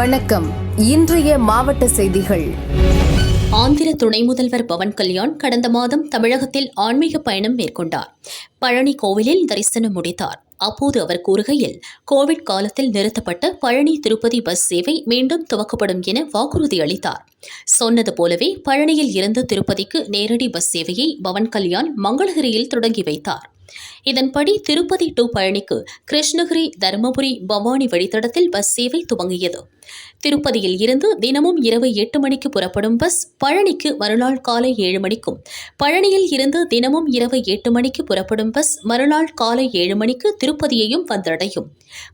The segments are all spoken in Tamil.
வணக்கம். இன்றைய மாவட்ட செய்திகள். ஆந்திர துணை முதல்வர் பவன் கல்யாண் கடந்த மாதம் தமிழகத்தில் ஆன்மீக பயணம் மேற்கொண்டார். பழனி கோவிலில் தரிசனம் முடித்தார். அப்போது அவர் கூறுகையில் கோவிட் காலத்தில் நிறுத்தப்பட்ட பழனி திருப்பதி பஸ் சேவை மீண்டும் துவக்கப்படும் என வாக்குறுதி அளித்தார். சொன்னது போலவே பழனியில் இருந்து திருப்பதிக்கு நேரடி பஸ் சேவையை பவன் கல்யாண் மங்களகிரியில் தொடங்கி வைத்தார். இதன்படி திருப்பதி டு பழனிக்கு கிருஷ்ணகிரி தருமபுரி பவானி வழித்தடத்தில் பஸ் சேவை துவங்கியது. திருப்பதியில் இருந்து தினமும் இரவு எட்டு மணிக்கு புறப்படும் பஸ் பழனிக்கு மறுநாள் காலை ஏழு மணிக்கும் பழனியில் இருந்து தினமும் இரவு எட்டு மணிக்கு புறப்படும் பஸ் மறுநாள் காலை ஏழு மணிக்கு திருப்பதியையும் வந்தடையும்.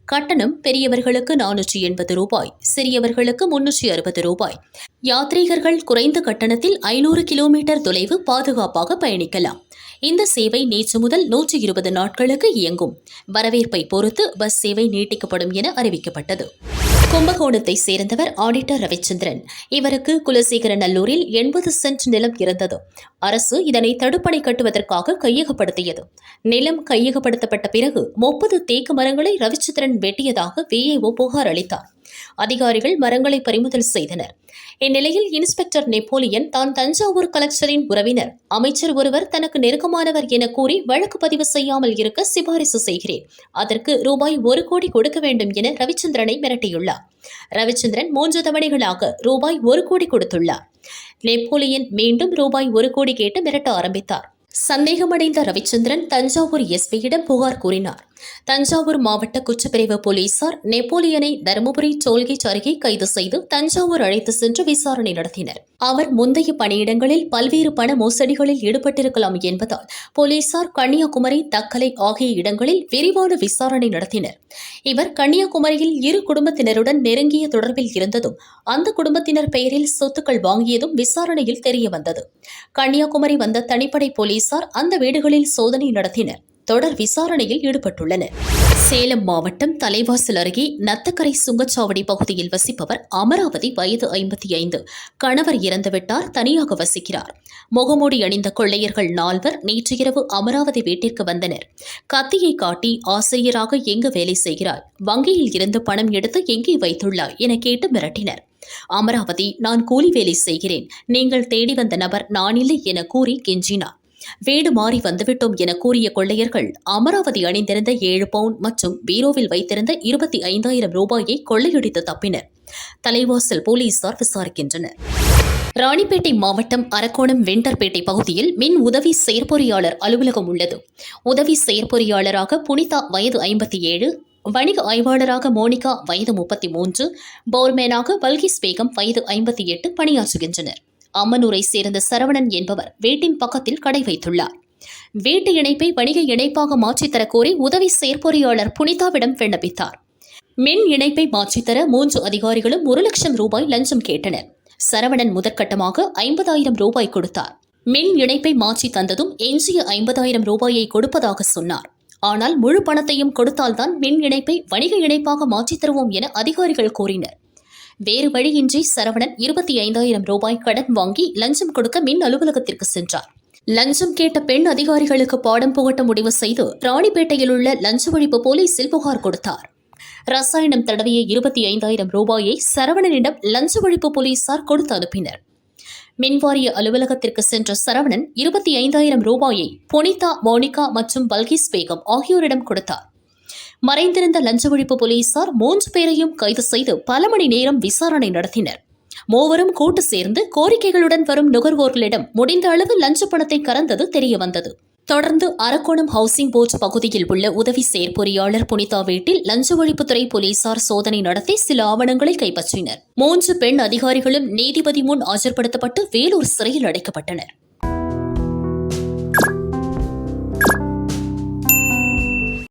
கட்டணம் பெரியவர்களுக்கு நானூற்றி எண்பது ரூபாய் சிறியவர்களுக்கு முன்னூற்றி அறுபது ரூபாய். யாத்ரீகர்கள் குறைந்த கட்டணத்தில் ஐநூறு கிலோமீட்டர் தொலைவு பாதுகாப்பாக பயணிக்கலாம். இந்த சேவை நேற்று முதல் நூற்றி இருபது நாட்களுக்கு இயங்கும். வரவேற்பை பொறுத்து பஸ் சேவை நீட்டிக்கப்படும் என அறிவிக்கப்பட்டது. கும்பகோணத்தை சேர்ந்தவர் ஆடிட்டர் ரவிச்சந்திரன். இவருக்கு குலசேகரநல்லூரில் எண்பது சென்ட் நிலம் இருந்தது. அரசு இதனை தடுப்பணை கட்டுவதற்காக கையகப்படுத்தியது. நிலம் கையகப்படுத்தப்பட்ட பிறகு முப்பது தேக்கு மரங்களை ரவிச்சந்திரன் வெட்டியதாக விஏஓ புகார் அளித்தார். அதிகாரிகள் மரங்களை பறிமுதல் செய்தனர். இந்நிலையில் இன்ஸ்பெக்டர் நெப்போலியன் தான் தஞ்சாவூர் கலெக்டரின் உறவினர். அமைச்சர் ஒருவர் தனக்கு நெருக்கமானவர் என கூறி வழக்கு பதிவு செய்யாமல் இருக்க சிபாரிசு செய்கிறேன். அதற்கு ரூபாய் ஒரு கோடி கொடுக்க வேண்டும் என ரவிச்சந்திரனை மிரட்டியுள்ளார். ரவிச்சந்திரன் மூன்று தவணைகளாக ரூபாய் ஒரு கோடி கொடுத்துள்ளார். நெப்போலியன் மீண்டும் ரூபாய் ஒரு கோடி கேட்டு மிரட்ட ஆரம்பித்தார். சந்தேகமடைந்த ரவிச்சந்திரன் தஞ்சாவூர் எஸ்பியிடம் புகார் கூறினார். தஞ்சாவூர் மாவட்ட குற்றப்பிரிவு போலீசார் நெப்போலியனை தருமபுரி டோல்கேட் அருகே கைது செய்து தஞ்சாவூர் அழைத்து சென்று விசாரணை நடத்தினர். அவர் முந்தைய பணியிடங்களில் பல்வேறு பண மோசடிகளில் ஈடுபட்டிருக்கலாம் என்பதால் போலீசார் கன்னியாகுமரி தக்கலை ஆகிய இடங்களில் விரிவான விசாரணை நடத்தினர். இவர் கன்னியாகுமரியில் இரு குடும்பத்தினருடன் நெருங்கிய தொடர்பில் இருந்ததும் அந்த குடும்பத்தினர் பெயரில் சொத்துக்கள் வாங்கியதும் விசாரணையில் தெரியவந்தது. கன்னியாகுமரி வந்த தனிப்படை போலீசார் அந்த வீடுகளில் சோதனை நடத்தினர். தொடர் விசாரணையில் ஈடுபட்டுள்ளனர் சேலம் மாவட்டம் தலைவாசல் அருகே நத்தக்கரை சுங்கச்சாவடி பகுதியில் வசிப்பவர் அமராவதி வயது ஐம்பத்தி ஐந்து. கணவர் இறந்துவிட்டார் தனியாக வசிக்கிறார். முகமூடி அணிந்த கொள்ளையர்கள் நால்வர் நேற்று இரவு அமராவதி வீட்டிற்கு வந்தனர். கத்தியை காட்டி ஆசிரியராக எங்கு வேலை செய்கிறாய்? வங்கியில் இருந்து பணம் எடுத்து எங்கே வைத்துள்ளாய்? என கேட்டு மிரட்டினர். அமராவதி நான் கூலி வேலை செய்கிறேன். நீங்கள் தேடி வந்த நபர் நான் இல்லை என கூறி கெஞ்சினார். வீடு மாறி வந்துவிட்டோம் என கூறிய கொள்ளையர்கள் அமராவதி அணிந்திருந்த ஏழு பவுன் மற்றும் பீரோவில் வைத்திருந்த இருபத்தி ஐந்தாயிரம் ரூபாயை கொள்ளையடித்து தப்பினர். தலைவாசல் போலீசார் விசாரிக்கின்றனர். ராணிப்பேட்டை மாவட்டம் அரக்கோணம் வெண்டர்பேட்டை பகுதியில் மின் உதவி செயற்பொறியாளர் அலுவலகம் உள்ளது. உதவி செயற்பொறியாளராக புனிதா வயது ஐம்பத்தி ஏழு வணிக ஆய்வாளராக மோனிகா வயது முப்பத்தி மூன்று போர்மேனாக பல்கிஸ் பேகம் வயது ஐம்பத்தி எட்டு பணியாற்றுகின்றனர். அம்மனூரை சேர்ந்த சரவணன் என்பவர் வீட்டின் பக்கத்தில் கடை வைத்துள்ளார். வீட்டு இணைப்பை வணிக இணைப்பாக மாற்றித்தர கோரி உதவி செயற்பொறியாளர் புனிதாவிடம் விண்ணப்பித்தார். மின் இணைப்பை மாற்றித்தர மூன்று அதிகாரிகளும் ஒரு லட்சம் ரூபாய் லஞ்சம் கேட்டனர். சரவணன் முதற்கட்டமாக ஐம்பதாயிரம் ரூபாய் கொடுத்தார். மின் இணைப்பை மாற்றி தந்ததும் எஞ்சிய ஐம்பதாயிரம் ரூபாயை கொடுப்பதாக சொன்னார். ஆனால் முழு பணத்தையும் கொடுத்தால்தான் மின் இணைப்பை வணிக இணைப்பாக மாற்றித் தருவோம் என அதிகாரிகள் கூறினர். வேறு வழியின்றி சரவணன் இருபத்தி ஐந்தாயிரம் ரூபாய் கடன் வாங்கி லஞ்சம் கொடுக்க மின் அலுவலகத்திற்கு சென்றார். லஞ்சம் கேட்ட பெண் அதிகாரிகளுக்கு பாடம் புகட்ட முடிவு செய்து ராணிப்பேட்டையில் உள்ள லஞ்ச ஒழிப்பு போலீசில் புகார் கொடுத்தார். ரசாயனம் தடவிய இருபத்தி ஐந்தாயிரம் ரூபாயை சரவணனிடம் லஞ்ச ஒழிப்பு போலீசார் கொடுத்து அனுப்பினர். மின்வாரிய அலுவலகத்திற்கு சென்ற சரவணன் இருபத்தி ஐந்தாயிரம் ரூபாயை புனிதா மோனிகா மற்றும் பல்கிஸ் பேகம் ஆகியோரிடம் கொடுத்தார். மறைந்திருந்த லஞ்ச ஒழிப்பு போலீசார் மூன்று பேரையும் கைது செய்து பல மணி நேரம் விசாரணை நடத்தினர். மூவரும் கூட்டு சேர்ந்து கோரிக்கைகளுடன் வரும் நுகர்வோர்களிடம் முடிந்த அளவு லஞ்ச பணத்தை கறந்தது தெரியவந்தது. தொடர்ந்து அரக்கோணம் ஹவுசிங் போர்ட் பகுதியில் உள்ள உதவி செயற்பொறியாளர் புனிதா வீட்டில் லஞ்ச ஒழிப்புத்துறை போலீசார் சோதனை நடத்தி சில ஆவணங்களை கைப்பற்றினர். மூன்று பெண் அதிகாரிகளும் நீதிபதி முன் ஆஜர்படுத்தப்பட்டு வேலூர் சிறையில் அடைக்கப்பட்டனர்.